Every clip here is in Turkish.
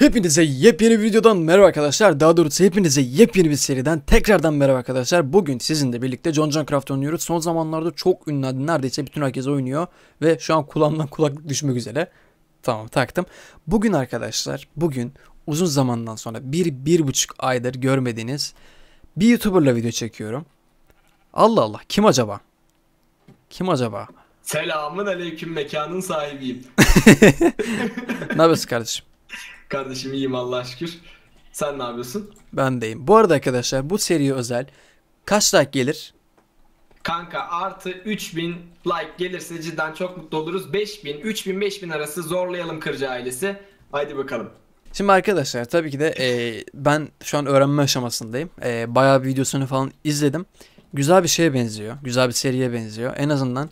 Hepinize yepyeni bir videodan merhaba arkadaşlar. Daha doğrusu hepinize yepyeni bir seriden tekrardan merhaba arkadaşlar. Bugün sizinle birlikte John John Craft oynuyoruz. Son zamanlarda çok ünlü neredeyse bütün herkes oynuyor. Ve şu an kulağımdan kulaklık düşmek üzere. Tamam taktım. Bugün arkadaşlar bugün uzun zamandan sonra bir, bir buçuk aydır görmediğiniz bir YouTuber'la video çekiyorum. Allah Allah kim acaba? Kim acaba? Selamun aleyküm mekanın sahibiyim. ne yapıyorsun kardeşim? Kardeşim iyiyim Allah'a şükür. Sen ne yapıyorsun? Ben deyim. Bu arada arkadaşlar bu seriye özel kaç like gelir? Kanka artı 3000 like gelirse cidden çok mutlu oluruz. 5000, 3000, 5000 arası zorlayalım Kırcı ailesi. Haydi bakalım. Şimdi arkadaşlar tabii ki de e, ben şu an öğrenme aşamasındayım. E, bayağı bir videosunu falan izledim. Güzel bir şeye benziyor. Güzel bir seriye benziyor. En azından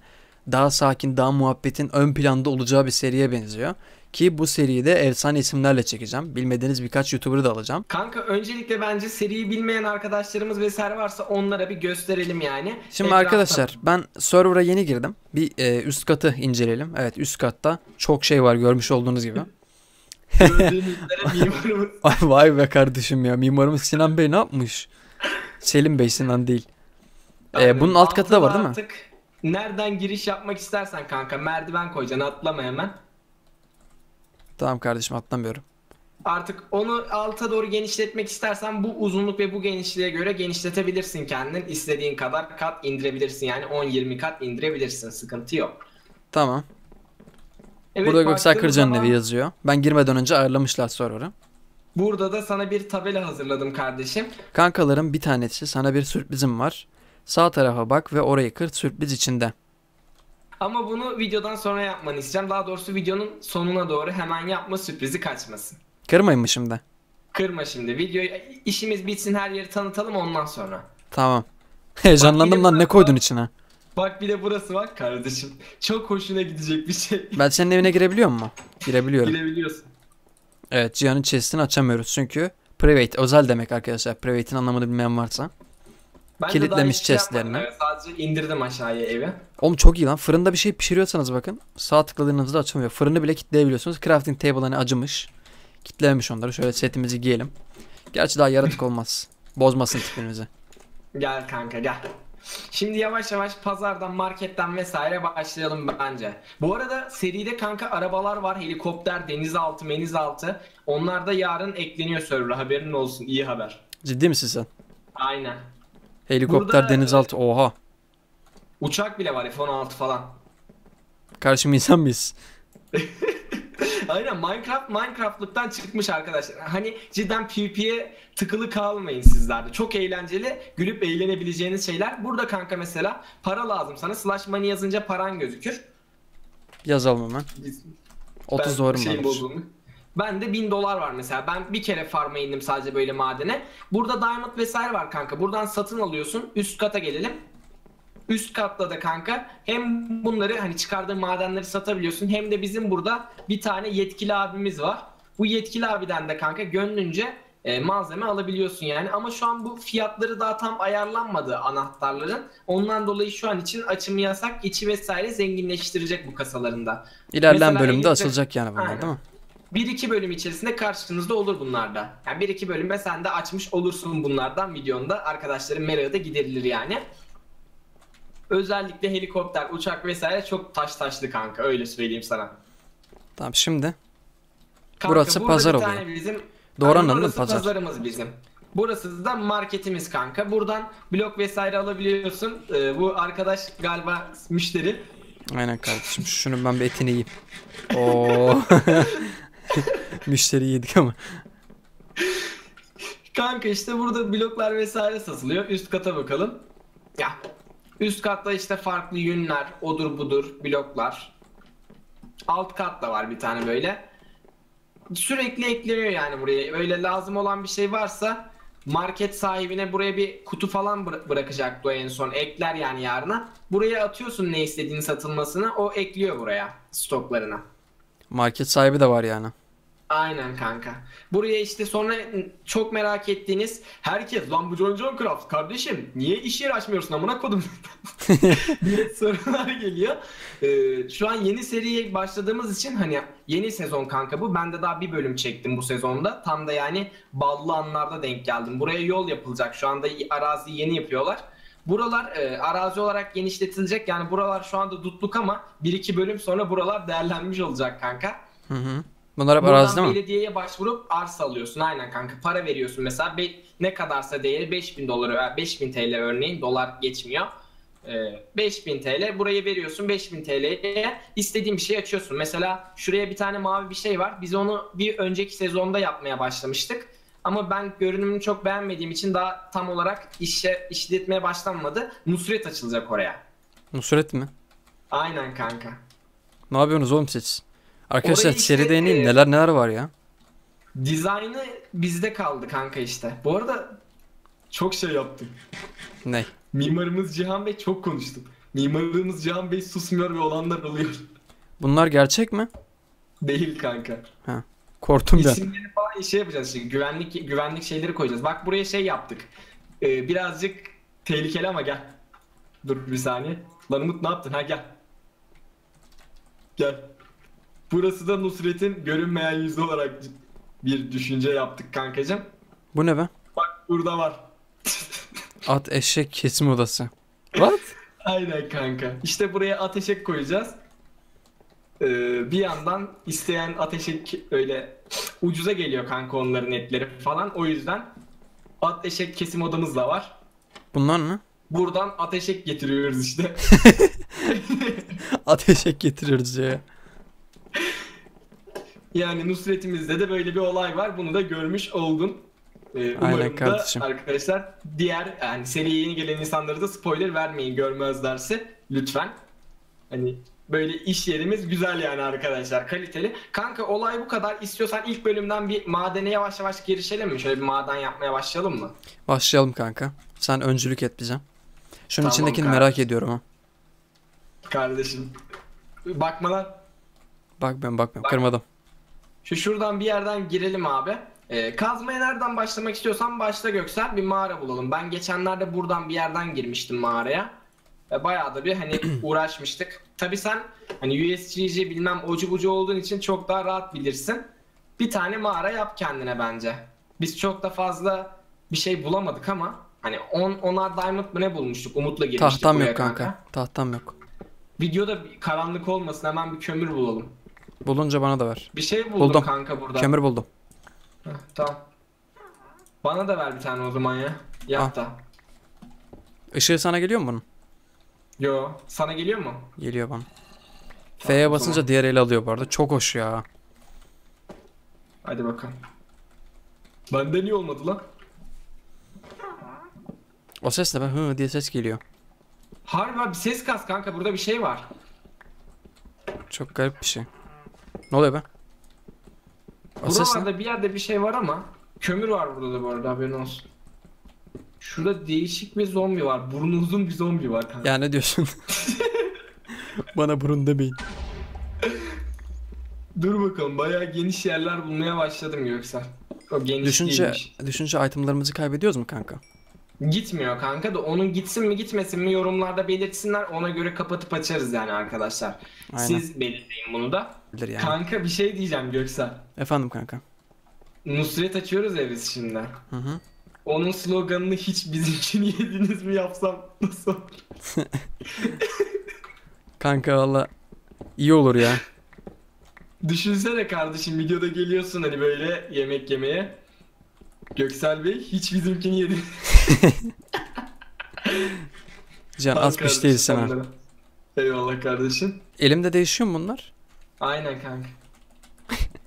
daha sakin, daha muhabbetin ön planda olacağı bir seriye benziyor. Ki bu seriyi de efsane isimlerle çekeceğim. Bilmediğiniz birkaç YouTuber'ı da alacağım. Kanka öncelikle bence seriyi bilmeyen arkadaşlarımız vesaire varsa onlara bir gösterelim yani. Şimdi Etrafta- arkadaşlar ben server'a yeni girdim. Bir e, üst katı inceleyelim. Evet üst katta çok şey var görmüş olduğunuz gibi. Mimarımız. Ay vay be kardeşim ya mimarımız Sinan Bey ne yapmış? Selim Bey Sinan değil. Ee, bunun alt katı da var değil mi? Nereden giriş yapmak istersen kanka merdiven koyacaksın atlama hemen. Tamam kardeşim atlamıyorum. Artık onu alta doğru genişletmek istersen bu uzunluk ve bu genişliğe göre genişletebilirsin kendin. İstediğin kadar kat indirebilirsin yani 10-20 kat indirebilirsin sıkıntı yok. Tamam. Evet, Burada Göksel Kırcan'ın zaman evi yazıyor. Ben girmeden önce ayarlamışlar server'ı. Burada da sana bir tabela hazırladım kardeşim. Kankalarım bir tanesi sana bir sürprizim var. Sağ tarafa bak ve orayı kır sürpriz içinde. Ama bunu videodan sonra yapmanı isteyeceğim. Daha doğrusu videonun sonuna doğru hemen yapma sürprizi kaçmasın. Kırmayın mı şimdi? Kırma şimdi videoyu işimiz bitsin her yeri tanıtalım ondan sonra. Tamam. Heyecanlandım lan ne koydun içine? Bak bir de burası var kardeşim. Çok hoşuna gidecek bir şey. Ben senin evine girebiliyor mu? Girebiliyorum. Girebiliyorsun. Evet Cihan'ın chest'ini açamıyoruz çünkü private özel demek arkadaşlar. Private'in anlamını bilmeyen varsa. Ben Kilitlemiş şey chestlerini. Evet, sadece indirdim aşağıya evi. Oğlum çok iyi lan. Fırında bir şey pişiriyorsanız bakın. Sağ tıkladığınızda açılmıyor. Fırını bile kitleyebiliyorsunuz. Crafting table hani acımış. Kitlememiş onları. Şöyle setimizi giyelim. Gerçi daha yaratık olmaz. Bozmasın tipimizi. Gel kanka gel. Şimdi yavaş yavaş pazardan, marketten vesaire başlayalım bence. Bu arada seride kanka arabalar var. Helikopter, denizaltı, menizaltı. Onlar da yarın ekleniyor server'a. Haberin olsun. İyi haber. Ciddi misin sen? Aynen. Helikopter, Burada- denizaltı. Oha. Uçak bile var F-16 falan. Karşım insan mıyız? Aynen Minecraft Minecraft'lıktan çıkmış arkadaşlar. Hani cidden PvP'ye tıkılı kalmayın sizler de. Çok eğlenceli, gülüp eğlenebileceğiniz şeyler. Burada kanka mesela para lazım sana. Slash money yazınca paran gözükür. Yazalım hemen. 30 Ben doğru mu? Ben de 1000 dolar var mesela. Ben bir kere farma indim sadece böyle madene. Burada diamond vesaire var kanka. Buradan satın alıyorsun. Üst kata gelelim. Üst katta da kanka hem bunları hani çıkardığın madenleri satabiliyorsun hem de bizim burada bir tane yetkili abimiz var. Bu yetkili abiden de kanka gönlünce e, malzeme alabiliyorsun yani. Ama şu an bu fiyatları daha tam ayarlanmadı anahtarların. Ondan dolayı şu an için açımı yasak. içi vesaire zenginleştirecek bu kasalarında. İlerleyen Mesela bölümde elinize- açılacak yani bunlar Aynen. değil mi? 1-2 bölüm içerisinde karşınızda olur bunlar da. Yani 1-2 bölümde sen de açmış olursun bunlardan videonda. Arkadaşların merakı da giderilir yani. Özellikle helikopter, uçak vesaire çok taş taşlı kanka öyle söyleyeyim sana. Tamam şimdi. Kanka, Burası pazar oluyor. Bizim, Doğru anladın orası Pazar. pazarımız bizim. Burası da marketimiz kanka. Buradan blok vesaire alabiliyorsun. Ee, bu arkadaş galiba müşteri. Aynen kardeşim. Şunu ben bir etini yiyeyim. Oo. Müşteri yedik ama. Kanka işte burada bloklar vesaire satılıyor. Üst kata bakalım. Ya üst katta işte farklı yünler, odur budur bloklar. Alt kat da var bir tane böyle. Sürekli ekleniyor yani buraya. Öyle lazım olan bir şey varsa market sahibine buraya bir kutu falan bıra- bırakacaktı o en son. Ekler yani yarına. Buraya atıyorsun ne istediğin satılmasını. O ekliyor buraya stoklarına. Market sahibi de var yani. Aynen kanka. Buraya işte sonra çok merak ettiğiniz herkes lan bu John John Craft kardeşim niye iş yeri açmıyorsun amına kodum diye sorular geliyor. Ee, şu an yeni seriye başladığımız için hani yeni sezon kanka bu. Ben de daha bir bölüm çektim bu sezonda. Tam da yani ballı anlarda denk geldim. Buraya yol yapılacak. Şu anda arazi yeni yapıyorlar. Buralar e, arazi olarak genişletilecek. Yani buralar şu anda dutluk ama bir iki bölüm sonra buralar değerlenmiş olacak kanka. Hı hı. Bunlar hep Buradan arazide mi? belediyeye başvurup arsa alıyorsun. Aynen kanka. Para veriyorsun mesela. Be- ne kadarsa değeri 5000 doları, 5000 TL örneğin. Dolar geçmiyor. Ee, 5000 TL burayı veriyorsun 5000 TL'ye istediğin bir şey açıyorsun. Mesela şuraya bir tane mavi bir şey var. Biz onu bir önceki sezonda yapmaya başlamıştık. Ama ben görünümünü çok beğenmediğim için daha tam olarak işe işletmeye başlanmadı. Nusret açılacak oraya. Nusret mi? Aynen kanka. Ne yapıyorsunuz oğlum siz? Arkadaşlar Orayı işte, seride deneyin e, neler neler var ya. Dizaynı bizde kaldı kanka işte. Bu arada çok şey yaptık. Ne? Mimarımız Cihan Bey çok konuştu. Mimarımız Cihan Bey susmuyor ve olanlar oluyor. Bunlar gerçek mi? Değil kanka. Korktum ben. İsimleri falan şey yapacağız işte. Güvenlik güvenlik şeyleri koyacağız. Bak buraya şey yaptık. Ee, birazcık tehlikeli ama gel. Dur bir saniye. Lan Umut ne yaptın? Ha gel. Gel. Burası da Nusret'in görünmeyen yüzü olarak bir düşünce yaptık kankacım. Bu ne be? Bak burada var. At eşek kesim odası. What? Aynen kanka. İşte buraya ateşek koyacağız. Ee, bir yandan isteyen ateşek öyle ucuza geliyor kanka onların etleri falan. O yüzden ateşek kesim odamız da var. Bunlar ne? Buradan ateşek getiriyoruz işte. At eşek getiriyoruz ya. Yani Nusret'imizde de böyle bir olay var. Bunu da görmüş oldun. Ee, Aynen umarım da kardeşim. arkadaşlar diğer yani seriye yeni gelen insanlara da spoiler vermeyin görmezlerse lütfen. Hani böyle iş yerimiz güzel yani arkadaşlar kaliteli. Kanka olay bu kadar. İstiyorsan ilk bölümden bir madene yavaş yavaş girişelim mi? Şöyle bir maden yapmaya başlayalım mı? Başlayalım kanka. Sen öncülük et bize. Şunun Tamam içindekini kanka. merak ediyorum ha. Kardeşim. Bakma lan. Bak ben bakmıyorum. Bak. Kırmadım. Şu şuradan bir yerden girelim abi. Ee, kazmaya nereden başlamak istiyorsan başla Göksel. Bir mağara bulalım. Ben geçenlerde buradan bir yerden girmiştim mağaraya. Ve bayağı da bir hani uğraşmıştık. Tabi sen hani USGC bilmem ocu bucu olduğun için çok daha rahat bilirsin. Bir tane mağara yap kendine bence. Biz çok da fazla bir şey bulamadık ama hani 10 onar diamond mı ne bulmuştuk? Umut'la girmiştik Tahtam buraya yok kanka. Tahtam yok. Videoda bir karanlık olmasın hemen bir kömür bulalım. Bulunca bana da ver. Bir şey buldum, Buldum. kanka burada. Kömür buldum. Heh, tamam. Bana da ver bir tane o zaman ya. Yap Al. da. Işığı sana geliyor mu bunun? Yo, sana geliyor mu? Geliyor bana. F'ye basınca diğer eli alıyor bu arada. Çok hoş ya. Hadi bakalım. Bende niye olmadı lan? O ses ne be? Hı diye ses geliyor. Harbi abi ses kas kanka burada bir şey var. Çok garip bir şey. Ne oluyor be? O? Buralarda bir yerde bir şey var ama kömür var burada da bu arada haberin olsun. Şurada değişik bir zombi var. Burnu uzun bir zombi var kanka. Ya ne diyorsun? Bana burun demeyin. Dur bakalım bayağı geniş yerler bulmaya başladım Göksel. O geniş Düşünce, değilmiş. düşünce itemlarımızı kaybediyoruz mu kanka? Gitmiyor kanka da onun gitsin mi gitmesin mi yorumlarda belirtsinler ona göre kapatıp açarız yani arkadaşlar. Aynen. Siz belirleyin bunu da. Bilir yani. Kanka bir şey diyeceğim Göksel. Efendim kanka. Nusret açıyoruz ya biz şimdi. Hı hı. Onun sloganını hiç bizimkini yediniz mi yapsam nasıl olur? Kanka valla iyi olur ya. Düşünsene kardeşim videoda geliyorsun hani böyle yemek yemeye. Göksel Bey hiç bizimkini yediniz. Can az piş kardeşim değilsin ha. sen de. Eyvallah kardeşim. Elimde değişiyor mu bunlar? Aynen kanka.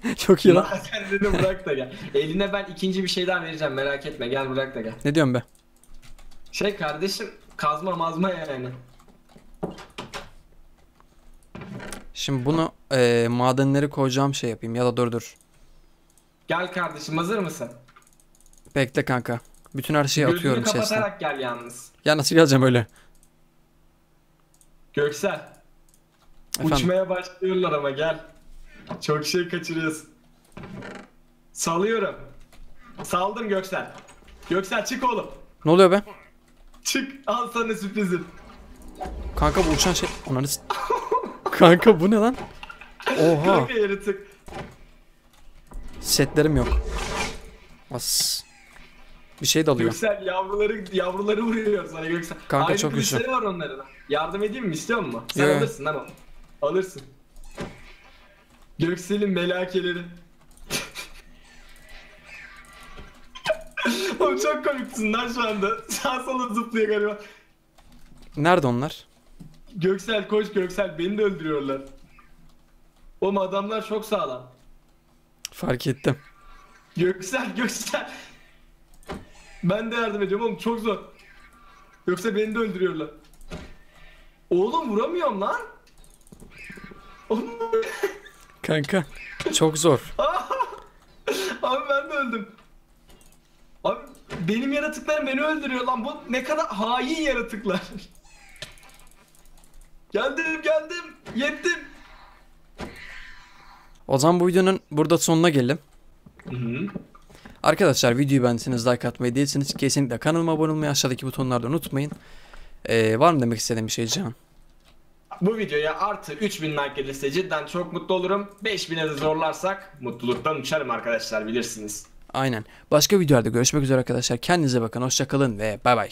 Çok iyi lan. Sen dedim bırak da gel. Eline ben ikinci bir şey daha vereceğim merak etme gel bırak da gel. Ne diyorsun be? Şey kardeşim kazma mazma yani. Şimdi bunu eee madenleri koyacağım şey yapayım ya da dur dur. Gel kardeşim hazır mısın? Bekle kanka. Bütün her şeyi Gözünü atıyorum chest'e. kapatarak gel yalnız. Ya nasıl geleceğim öyle? Göksel Efendim? uçmaya başlıyorlar ama gel. Çok şey kaçırıyorsun. Salıyorum. Saldım Göksel. Göksel çık oğlum. Ne oluyor be? Çık. Al sana sürprizim. Kanka bu uçan şey... Onları... s- Kanka bu ne lan? Oha. Kanka yaratık. Setlerim yok. As. Bir şey dalıyor. Göksel yavruları yavruları vuruyor sana Göksel. Kanka Aynı çok güçlü. kılıçları var onların. Yardım edeyim mi istiyor musun? Sen Yo, yo. alırsın lan onu. Alırsın. Göksel'in melakeleri. Oğlum çok komiksin lan şu anda. Sağ sola zıplıyor galiba. Nerede onlar? Göksel koş Göksel beni de öldürüyorlar. Oğlum adamlar çok sağlam. Fark ettim. Göksel Göksel. Ben de yardım ediyorum oğlum çok zor. Yoksa beni de öldürüyorlar. Oğlum vuramıyorum lan. Oğlum, Kanka. Çok zor. Abi ben de öldüm. Abi benim yaratıklarım beni öldürüyor lan. Bu ne kadar hain yaratıklar. geldim geldim. Yettim. O zaman bu videonun burada sonuna gelelim. Hı hı. Arkadaşlar videoyu beğendiyseniz like atmayı değilseniz kesinlikle kanalıma abone olmayı aşağıdaki butonlardan unutmayın. Ee, var mı demek istediğim bir şey Can? Bu videoya artı 3000 like gelirse cidden çok mutlu olurum. 5000'e de zorlarsak mutluluktan uçarım arkadaşlar bilirsiniz. Aynen. Başka videolarda görüşmek üzere arkadaşlar. Kendinize bakın. Hoşçakalın ve bay bay.